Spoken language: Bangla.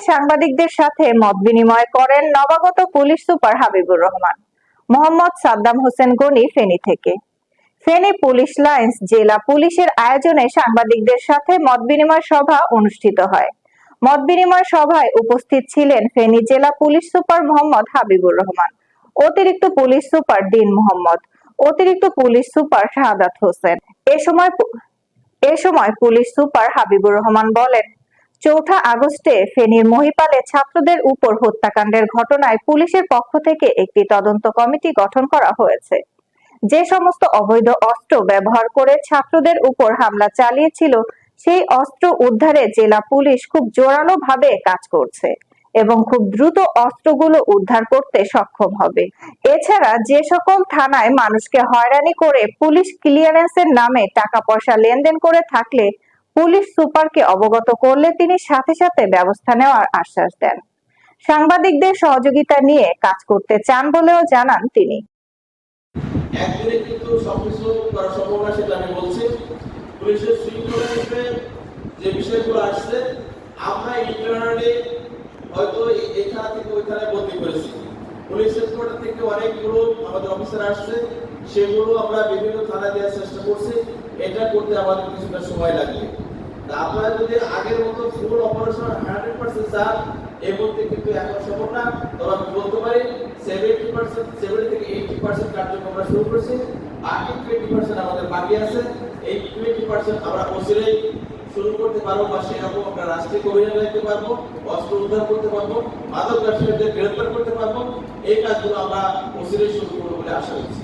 সাংবাদিকদের সাথে মত বিনিময় করেন নবাগত পুলিশ সুপার হাবিবুর রহমান, মোহাম্মদ সাদ্দাম হোসেন গনি ফেনী থেকে। ফেনী পুলিশ লাইন্স জেলা পুলিশের আয়োজনে সাংবাদিকদের সাথে মত বিনিময় সভা অনুষ্ঠিত হয়। মত বিনিময় সভায় উপস্থিত ছিলেন ফেনী জেলা পুলিশ সুপার মোহাম্মদ হাবিবুর রহমান, অতিরিক্ত পুলিশ সুপার দিন মোহাম্মদ, অতিরিক্ত পুলিশ সুপার শাহাদাত হোসেন। এ সময় এ সময় পুলিশ সুপার হাবিবুর রহমান বলেন চৌঠা আগস্টে ফেনীর মহিপালে ছাত্রদের উপর হত্যাকাণ্ডের ঘটনায় পুলিশের পক্ষ থেকে একটি তদন্ত কমিটি গঠন করা হয়েছে। যে সমস্ত অবৈধ অস্ত্র ব্যবহার করে ছাত্রদের উপর হামলা চালিয়েছিল, সেই অস্ত্র উদ্ধারে জেলা পুলিশ খুব জোরালো ভাবে কাজ করছে এবং খুব দ্রুত অস্ত্রগুলো উদ্ধার করতে সক্ষম হবে। এছাড়া যে সকল থানায় মানুষকে হয়রানি করে পুলিশ ক্লিয়ারেন্সের নামে টাকা পয়সা লেনদেন করে থাকলে পুলিশ সুপারকে অবগত করলে তিনি সাথে সাথে ব্যবস্থা নেওয়ার আশ্বাস দেন। সাংবাদিকদের সহযোগিতা নিয়ে কাজ করতে চান বলেও জানান তিনি। একদিনে কিন্তু সবকিছু সেটা আমি বলছি। পুলিশের শৃঙ্খলা ক্ষেত্রে যে বিষয়গুলো আসছে, আমরা ইন্টারনালি হয়তো এ- এই থানা থেকে ওই থানায় বদলি করেছি। থেকে আমাদের অফিসার আসছে। সেগুলো আমরা বিভিন্ন থানায় দেওয়ার চেষ্টা করছি। এটা করতে আমাদের কিছুটা সময় লাগবে। তা আপনারা যদি আগের মতো ফুল অপারেশন হান্ড্রেড পার্সেন্ট চান এর মধ্যে কিন্তু এখন সম্ভব না। তবে আমি বলতে পারি সেভেন্টি পার্সেন্ট সেভেন্টি থেকে এইটি পার্সেন্ট কার্যক্রম আমরা শুরু করছি। বাকি টোয়েন্টি পার্সেন্ট আমাদের বাকি আছে। এই টোয়েন্টি পার্সেন্ট আমরা অচিরেই শুরু করতে পারব বা সেরকম আমরা রাষ্ট্রীয় অভিযান রাখতে পারব অস্ত্র উদ্ধার করতে পারব, মাদক ব্যবসায়ীদের গ্রেফতার করতে পারব। এই কাজগুলো আমরা অচিরেই শুরু করব বলে আশা করছি।